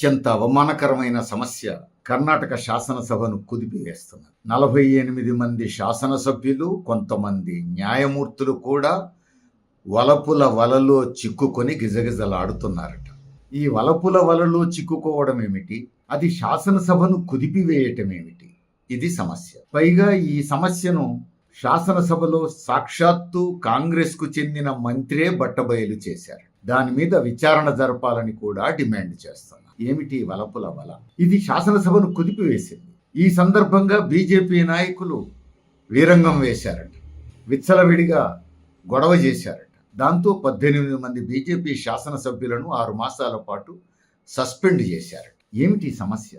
అత్యంత అవమానకరమైన సమస్య కర్ణాటక శాసనసభను కుదిపివేస్తున్నది. నలభై ఎనిమిది మంది శాసనసభ్యులు కొంతమంది న్యాయమూర్తులు కూడా వలపుల వలలో చిక్కుకొని గిజగిజలాడుతున్నారట. ఈ వలపుల వలలో చిక్కుకోవడం ఏమిటి? అది శాసనసభను కుదిపివేయటం ఏమిటి ఇది సమస్య. పైగా ఈ సమస్యను శాసనసభలో సాక్షాత్తు కాంగ్రెస్కు చెందిన మంత్రే బట్టబయలు చేశారు. దాని మీద విచారణ జరపాలని కూడా డిమాండ్ చేస్తారు. ఏమిటి వలపుల వల? ఇది శాసనసభను కుదిపివేసింది. ఈ సందర్భంగా బీజేపీ నాయకులు వీరంగం వేశారట. విచ్చలవిడిగా గొడవ చేశారట. దాంతో పద్దెనిమిది మంది బీజేపీ శాసనసభ్యులను ఆరు మాసాల పాటు సస్పెండ్ చేశారట. ఏమిటి సమస్య?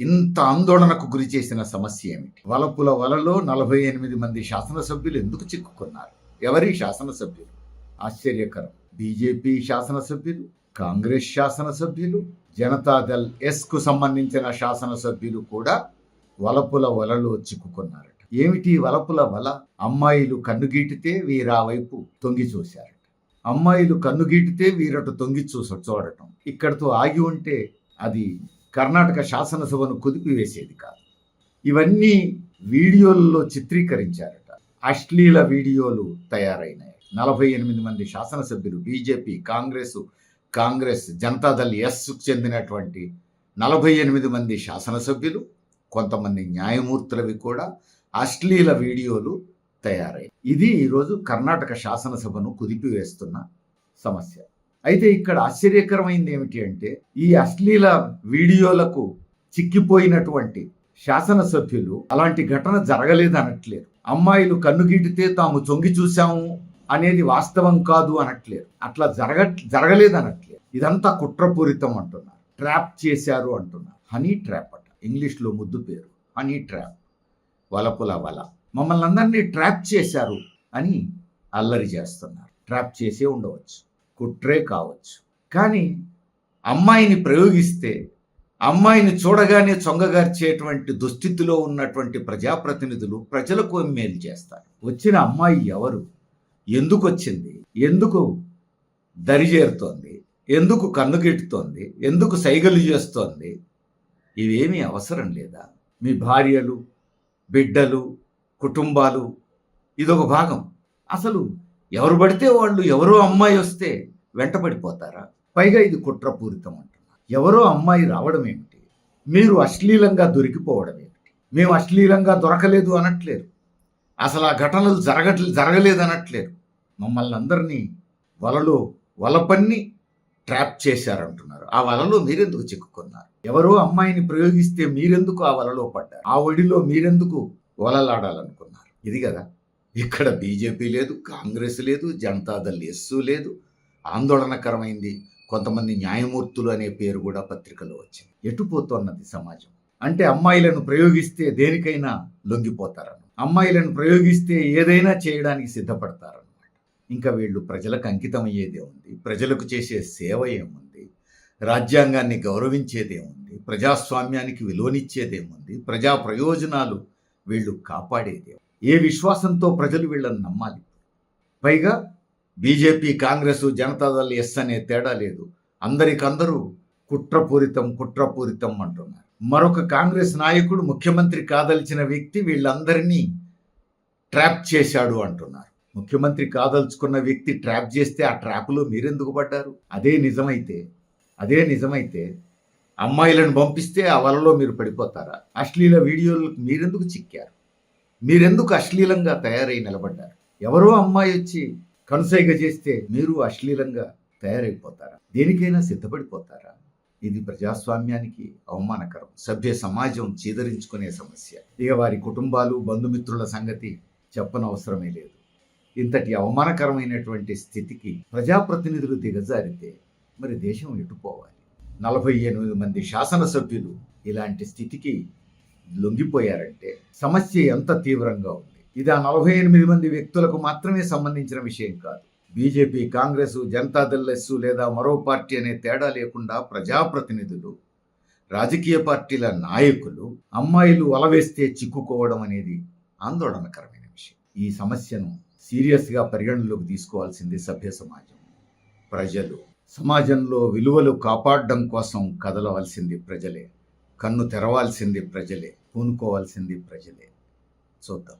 ఇంత ఆందోళనకు గురి చేసిన సమస్య ఏమిటి? వలపుల వలలో నలభై ఎనిమిది మంది శాసనసభ్యులు ఎందుకు చిక్కుకున్నారు? ఎవరి శాసనసభ్యులు? ఆశ్చర్యకరం. బీజేపీ శాసనసభ్యులు? కాంగ్రెస్ శాసనసభ్యులు జనతాదళ్ ఎస్కు సంబంధించిన శాసనసభ్యులు కూడా వలపుల వలలో చిక్కుకున్నారట. ఏమిటి వలపుల వల? అమ్మాయిలు కన్నుగీటితే వీరా వైపు తొంగి చూశారట. అమ్మాయిలు కన్నుగీటితే వీరటు తొంగి చూస చూడటం. ఇక్కడతో ఆగి ఉంటే అది కర్ణాటక శాసనసభను కుదిపివేసేది కాదు. ఇవన్నీ వీడియోలలో చిత్రీకరించారట. అశ్లీల వీడియోలు తయారైనాయి. నలభై ఎనిమిది మంది శాసనసభ్యులు బీజేపీ కాంగ్రెస్ కాంగ్రెస్ జనతాదళ్ ఎస్ చెందినటువంటి నలభై ఎనిమిది మంది శాసనసభ్యులు కొంతమంది న్యాయమూర్తులవి కూడా అశ్లీల వీడియోలు తయారై ఇది ఈరోజు కర్ణాటక శాసనసభను కుదిపివేస్తున్న సమస్య. అయితే ఇక్కడ ఆశ్చర్యకరమైంది ఏమిటి అంటే ఈ అశ్లీల వీడియోలకు చిక్కిపోయినటువంటి శాసనసభ్యులు అలాంటి ఘటన జరగలేదు అనట్లేరు అమ్మాయిలు కన్నుగీటితే తాము చొంగి చూశాము అనేది వాస్తవం కాదు అనట్లేదు. అట్లా జరగ జరగలేదు అనట్లేదు. ఇదంతా కుట్రపూరితం అంటున్నారు. ట్రాప్ చేశారు అంటున్నారు. హనీ ట్రాప్ అట. ఇంగ్లీష్లో ముద్దు పేరు. Honey trap. వలపుల వల. మమ్మల్ని అందరినీ ట్రాప్ చేశారు అని అల్లరి చేస్తున్నారు. ట్రాప్ చేసే ఉండవచ్చు. కుట్రే కావచ్చు. కానీ అమ్మాయిని ప్రయోగిస్తే అమ్మాయిని చూడగానే చొంగగార్చేటువంటి దుస్థితిలో ఉన్నటువంటి ప్రజాప్రతినిధులు ప్రజలకు మేలు చేస్తారు. వచ్చిన అమ్మాయి ఎవరు? ఎందుకు వచ్చింది ఎందుకు దరిజేరుతోంది ఎందుకు కన్నుగెట్టుతోంది ఎందుకు సైగలు చేస్తోంది? ఇవేమీ అవసరం లేదా? మీ భార్యలు బిడ్డలు కుటుంబాలు ఇదొక భాగం. అసలు ఎవరు పడితే వాళ్ళు ఎవరో అమ్మాయి వస్తే వెంటబడిపోతారా పైగా ఇది కుట్రపూరితం అంటున్నారు. ఎవరో అమ్మాయి రావడం ఏమిటి? మీరు అశ్లీలంగా దొరికిపోవడం ఏమిటి? మేము అశ్లీలంగా దొరకలేదు అనట్లేదు అసలు ఆ ఘటనలు జరగ జరగలేదనట్లేదు. మమ్మల్ని అందరినీ వలలో వలపన్ని ట్రాప్ చేశారంటున్నారు. ఆ వలలో మీరెందుకు చిక్కుకున్నారు? ఎవరో అమ్మాయిని ప్రయోగిస్తే మీరెందుకు ఆ వలలో పడ్డారు? ఆ ఒడిలో మీరెందుకు వలలాడాలనుకున్నారు? ఇది కదా. ఇక్కడ బీజేపీ లేదు కాంగ్రెస్ లేదు జనతాదళ్ ఎస్సు లేదు. ఆందోళనకరమైంది. కొంతమంది న్యాయమూర్తులు అనే పేరు కూడా పత్రికలో వచ్చింది. ఎటుపోతున్నది సమాజం? అంటే అమ్మాయిలను ప్రయోగిస్తే దేనికైనా లొంగిపోతారన్న అమ్మాయిలను ప్రయోగిస్తే ఏదైనా చేయడానికి సిద్ధపడతారన్నమాట. ఇంకా వీళ్ళు ప్రజలకు అంకితం అయ్యేదే ఉంది. ప్రజలకు చేసే సేవ ఏముంది? రాజ్యాంగాన్ని గౌరవించేదేముంది ప్రజాస్వామ్యానికి విలువనిచ్చేదేముంది ప్రజా ప్రయోజనాలు వీళ్ళు కాపాడేదే ఏ విశ్వాసంతో ప్రజలు వీళ్ళని నమ్మాలి? పైగా బీజేపీ కాంగ్రెస్ జనతాదళ్ ఎస్ అనే తేడా లేదు. అందరికందరూ కుట్రపూరితం కుట్రపూరితం అంటున్నారు. మరొక కాంగ్రెస్ నాయకుడు ముఖ్యమంత్రి కాదలిచిన వ్యక్తి వీళ్ళందరినీ ట్రాప్ చేశాడు అంటున్నారు. ముఖ్యమంత్రి కాదలుచుకున్న వ్యక్తి ట్రాప్ చేస్తే ఆ ట్రాప్లో మీరెందుకు పడ్డారు? అదే నిజమైతే అదే నిజమైతే అమ్మాయిలను పంపిస్తే ఆ వలలో మీరు పడిపోతారా? అశ్లీల వీడియోలకు మీరెందుకు చిక్కారు? మీరెందుకు అశ్లీలంగా తయారై నిలబడ్డారు? ఎవరో అమ్మాయి వచ్చి కనుసైగ చేస్తే మీరు అశ్లీలంగా తయారైపోతారా? దేనికైనా సిద్ధపడిపోతారా? ఇది ప్రజాస్వామ్యానికి అవమానకరం. సభ్య సమాజం చీదరించుకునే సమస్య. ఇక వారి కుటుంబాలు బంధుమిత్రుల సంగతి చెప్పనవసరమే లేదు. ఇంతటి అవమానకరమైనటువంటి స్థితికి ప్రజాప్రతినిధులు దిగజారితే మరి దేశం ఎటుపోవాలి? నలభై ఎనిమిది మంది శాసనసభ్యులు ఇలాంటి స్థితికి లొంగిపోయారంటే సమస్య ఎంత తీవ్రంగా ఉంది? ఇది ఆ నలభై ఎనిమిది మంది వ్యక్తులకు మాత్రమే సంబంధించిన విషయం కాదు. బీజేపీ కాంగ్రెస్ జనతాదళ్ ఎస్సు లేదా మరో పార్టీ అనే తేడా లేకుండా ప్రజాప్రతినిధులు రాజకీయ పార్టీల నాయకులు అమ్మాయిలు వలవేస్తే చిక్కుకోవడం అనేది ఆందోళనకరమైన విషయం. ఈ సమస్యను సీరియస్గా పరిగణనలోకి తీసుకోవాల్సింది సభ్య సమాజం. ప్రజలు సమాజంలో విలువలు కాపాడడం కోసం కదలవలసింది ప్రజలే. కన్ను తెరవాల్సింది ప్రజలే. పూనుకోవాల్సింది ప్రజలే. చూద్దాం.